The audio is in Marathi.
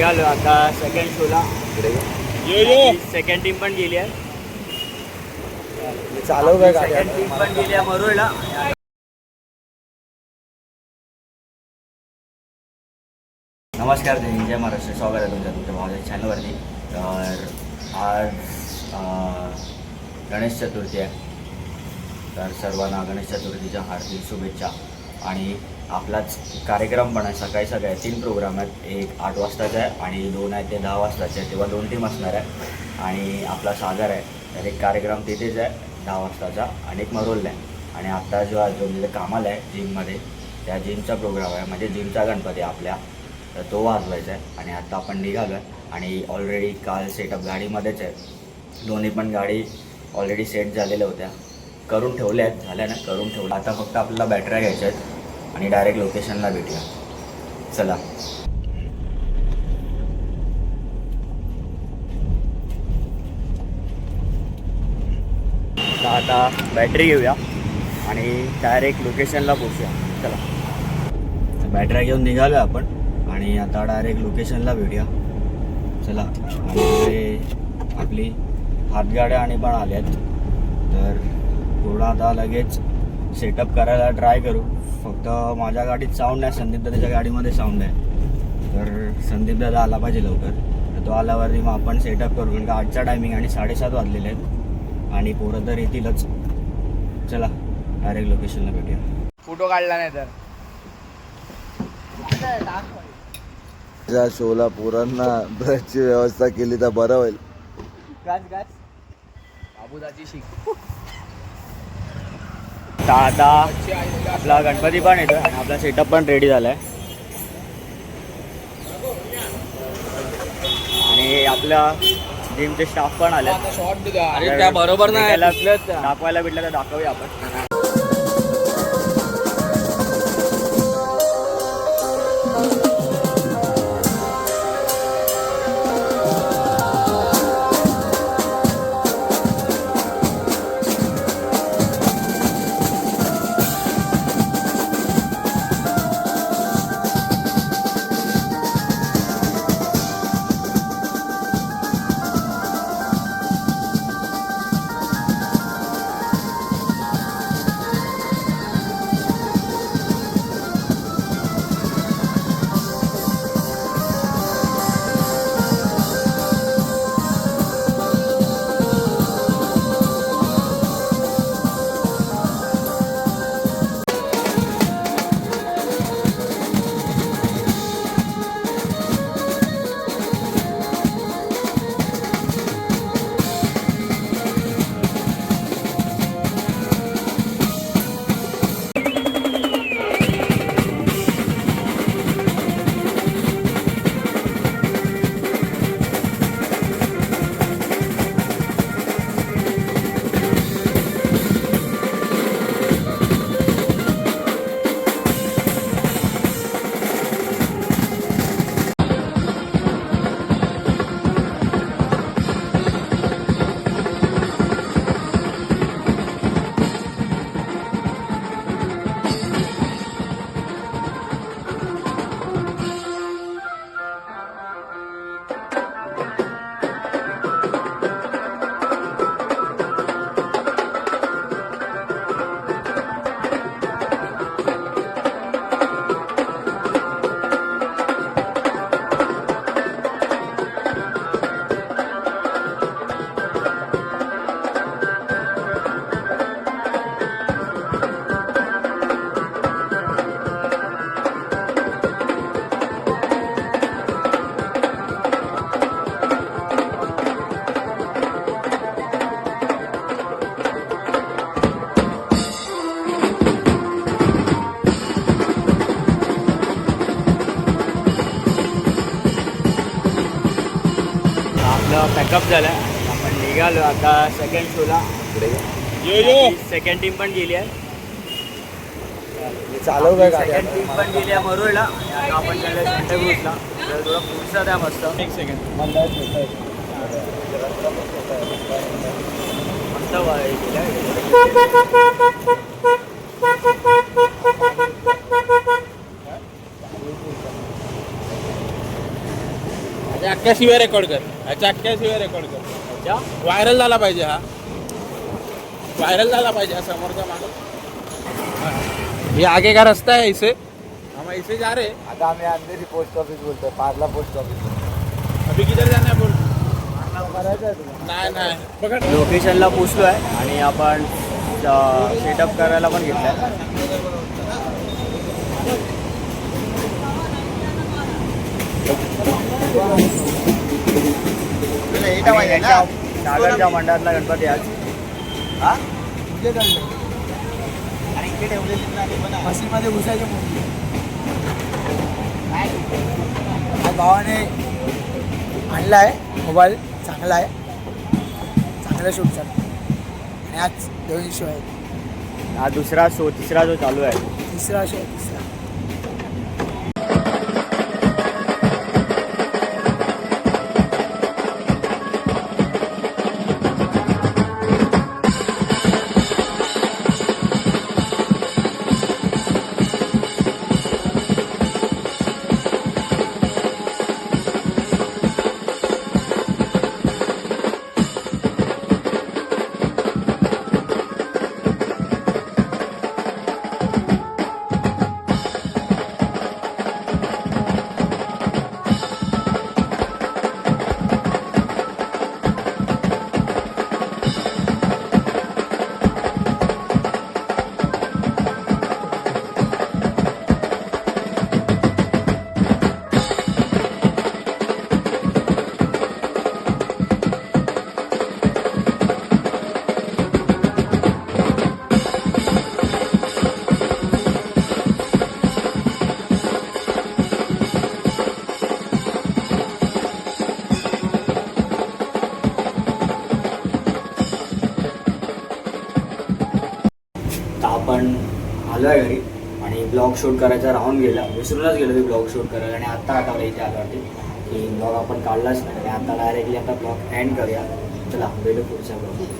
निघालो आता सेकंड शोला यो यो. सेकंड टीम पण गेली आहे. चालव काय सेकंड टीम पण गेली आहे मरोळला नमस्कार जय जय महाराष्ट्र. स्वागत आहे तुमच्या तुमच्या भावाच्या चॅनलवरती तर आज अं, गणेश चतुर्थी आहे. तर सर्वांना गणेश चतुर्थीच्या हार्दिक शुभेच्छा. आणि आपलाच कार्यक्रम पण आहे सकाळी सकाळी तीन प्रोग्राम आहेत. एक आठ वाजताचा आहे आणि दोन आहे ते दहा वाजताचे तेव्हा दोन टीम असणार आहे. आणि आपला सागर आहे. तर एक कार्यक्रम तिथेच आहे दहा वाजताचा. आणि एक मरोलला आहे. आणि आत्ता जो आहे जो तिथे कामाला आहे जिममध्ये त्या जिमचा प्रोग्राम आहे. म्हणजे जिमचा गणपती आपल्या. तर तो वाजवायचा आहे. आणि आत्ता आपण निघालो आहे. आणि ऑलरेडी काल सेटअप गाडीमध्येच आहे. दोन्ही पण गाडी ऑलरेडी सेट झालेल्या होत्या. करून ठेवल्या आहेत. झाल्या ना? करून ठेवल्या. आता फक्त आपल्याला बॅटऱ्या घ्यायच्या आहेत. आणि डायरेक्ट लोकेशनला भेटूया. चला. तर आता बॅटरी घेऊया आणि डायरेक्ट लोकेशनला पोचूया चला. बॅटऱ्या घेऊन निघालो आपण आणि आता डायरेक्ट लोकेशनला भेटूया. चला. आणि आपली हातगाड्या आणि पण आल्यात. तर पूर्ण आता लगेच सेटअप करायला ट्राय करू. फक्त माझ्या गाडीत साऊंड नाही संदीप दादाच्या गाडीमध्ये साऊंड आहे. तर संदीप दादा आला पाहिजे लवकर. तर तो आल्यावरती मग आपण सेटअप करू कारण का आठचा टायमिंग आणि साडेसात वाजलेले आहेत. आणि पोरं तर येतीलच. चला डायरेक्ट लोकेशनला भेटूया. फोटो काढला नाही तर. त्या शोला पोरांना ब्रशची व्यवस्था केली तर बरं होईल. गाच गाच बाबूदाची शिक. तर आता आपला गणपती पण येतो आणि आपला सेटअप पण रेडी झालाय. आणि आपल्या जिमचे स्टाफ पण आले शॉर्ट दिला. अरे त्या बरोबर नाही. दाखवायला भेटलं तर दाखवूया आपण. आपलं पॅकअप झालं. आपण निघालो आता सेकंड शोला यो यो. सेकंड टीम पण गेली आहे. चालव काय सेकंड टीम पण गेली आहे मरोळला आणि आता आपण चाललोय सेंटर क्रूजला तर थोडं पुढचा द्या मस्त. एक सेकंड मस्त वा- हे केलंय. आणि अख्ख्या शिवाय रेकॉर्ड कर. ह्याच्या अख्ख्या शिवाय रेकॉर्ड कर. अच्छा व्हायरल झाला पाहिजे हा. व्हायरल झाला पाहिजे हा समोरचा माणूस. ये आगे का रास्ता है इसे. हम ऐसे जा रहे हैं। आता आम्ही अंधेरी पोस्ट ऑफिस बोलतोय पार्ला पोस्ट ऑफिस अभी किधर जाना है बोल. आहे नाही नाही. बघा. लोकेशनला पोचलो आहे आणि आपण सेटअप करायला पण घेतलं आहे सागरच्या मंडळातला गणपती आज. हा? इथे काढलं आणि इथे ठेवलेली मशीनमध्ये घुसायचे भावाने आणला आहे मोबाईल चांगला आहे. चांगला शूट चालू आणि आज दोन शो आहे हा दुसरा शो तिसरा जो चालू आहे. तिसरा शो आहे तिसरा. आपण आलो आहे घरी आणि ब्लॉग शूट करायचा राहून गेला. विसरूनच गेलो मी ब्लॉग शूट करायला आणि आत्ता आठवलं इथे आल्यावरती की ब्लॉग आपण काढलाच नाही. आणि आता डायरेक्टली आता ब्लॉग एंड करूया. चला भेटू पुढच्या ब्लॉग